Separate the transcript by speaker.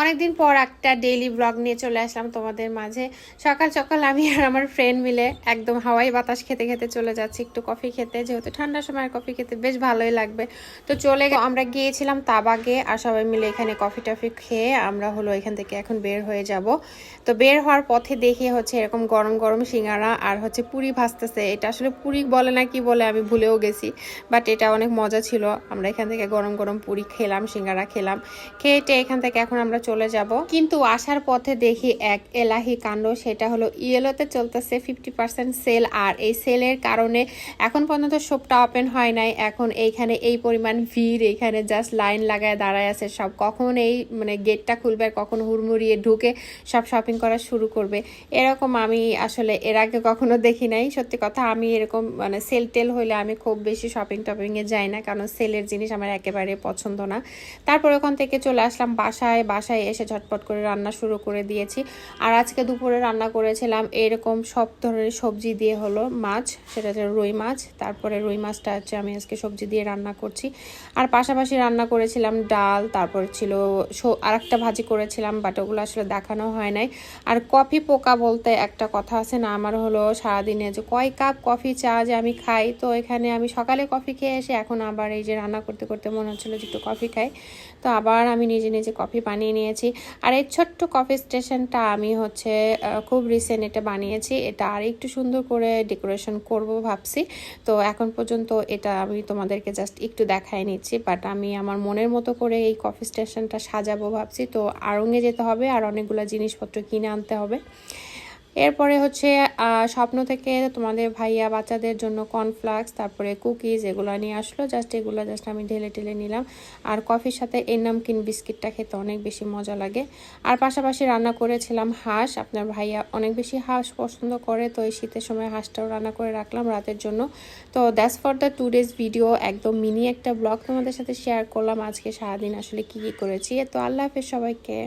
Speaker 1: অনেকদিন পর একটা ডেইলি ব্লগ নিয়ে চলে আসলাম তোমাদের মাঝে। সকাল সকাল আমি আর আমার ফ্রেন্ড মিলে একদম হাওয়াই বাতাস খেতে খেতে চলে যাচ্ছি, একটু কফি খেতে। যেহেতু ঠান্ডার সময় কফি খেতে বেশ ভালোই লাগবে। তো চলে আমরা গিয়েছিলাম তাবাগে আর সবাই মিলে এখানে কফি টফি খেয়ে আমরা হলো এখান থেকে এখন বের হয়ে যাব। তো বের হওয়ার পথে দেখি হচ্ছে এরকম গরম গরম সিঙ্গারা আর হচ্ছে পুরি ভাজতেছে। এটা আসলে পুরি বলে না কি বলে আমি ভুলেও গেছি বাট এটা অনেক মজা ছিল। আমরা এখান থেকে গরম গরম পুরি খেলাম, সিঙ্গারা খেলাম। খেয়ে এখান থেকে এখন আমরা চলে যাব। কিন্তু আসার পথে দেখি এক এলাহি কাণ্ড, সেটা হলো ইয়েলোতে চলতেছে ফিফটি পার্সেন্ট সেল আর এই সেলের কারণে এখন পর্যন্ত শপটা ওপেন হয় নাই। এখন এইখানে এই পরিমাণ ভিড়, এখানে জাস্ট লাইন লাগায় দাঁড়ায় আছে সব। কখন এই মানে গেটটা খুলবে, কখন হুড়মুড়িয়ে ঢুকে সব শপিং করা শুরু করবে। এরকম আমি আসলে এর আগে কখনো দেখি নাই। সত্যি কথা, আমি এরকম মানে সেল টেল হইলে আমি খুব বেশি শপিং টপিংয়ে যাই না, কারণ সেলের জিনিস আমার একেবারে পছন্দ না। তারপর ওখান থেকে চলে আসলাম বাসায়। বাসায় এসে ঝটপট করে রান্না শুরু করে দিয়েছি। আর আজকে দুপুরে রান্না করেছিলাম এরকম সব ধরনের সবজি দিয়ে হলো মাছ, সেটা হচ্ছে রুই মাছ, তারপরে রুই মাছটা হচ্ছে আমি আজকে সবজি দিয়ে রান্না করছি। আর পাশাপাশি রান্না করেছিলাম ডাল, তারপর ছিল আর একটা ভাজি করেছিলাম বাট ওগুলো আসলে দেখানো হয় নাই। আর কফি পোকা বলতে একটা কথা আছে না, আমার হলো সারাদিনে যে কয় কাপ কফি চা যে আমি খাই, তো এখানে আমি সকালে কফি খেয়ে এসে এখন আবার এই যে রান্না করতে করতে মনে হচ্ছিল যে একটু কফি খাই। তো আবার আমি নিজে নিজে কফি বানিয়ে নিয়েছি আর এই ছোট্ট কফি স্টেশনটা আমি হচ্ছে খুব রিসেন্ট এটা বানিয়েছি। এটা আর একটু সুন্দর করে ডেকোরেশন করব ভাবছি। তো এখন পর্যন্ত এটা আমি তোমাদেরকে জাস্ট একটু দেখাই নিচ্ছি। বাট আমি আমার মনের মতো করে এই কফি স্টেশনটা সাজাবো ভাবছি। তো আড়ঙে যেতে হবে আর অনেকগুলো জিনিসপত্র কিনে আনতে হবে। এরপরে হচ্ছে স্বপ্ন থেকে তোমাদের ভাইয়া বাচ্চাদের জন্য কর্নফ্লাক্স তারপরে কুকিজ এগুলো নিয়ে আসলো। জাস্ট এগুলো জাস্ট আমি ঢেলে ঢেলে নিলাম। আর কফির সাথে এই নামকিন বিস্কিটটা খেতে অনেক বেশি মজা লাগে। আর পাশাপাশি রান্না করেছিলাম হাঁস। আপনার ভাইয়া অনেক বেশি হাঁস পছন্দ করে, তো এই শীতের সময় হাঁসটাও রান্না করে রাখলাম রাতের জন্য। তো that's for the two days video একদম মিনি একটা ব্লগ তোমাদের সাথে শেয়ার করলাম। আজকে সারাদিন আসলে কি কি করেছি। তো আল্লাহ হাফেজ সবাইকে।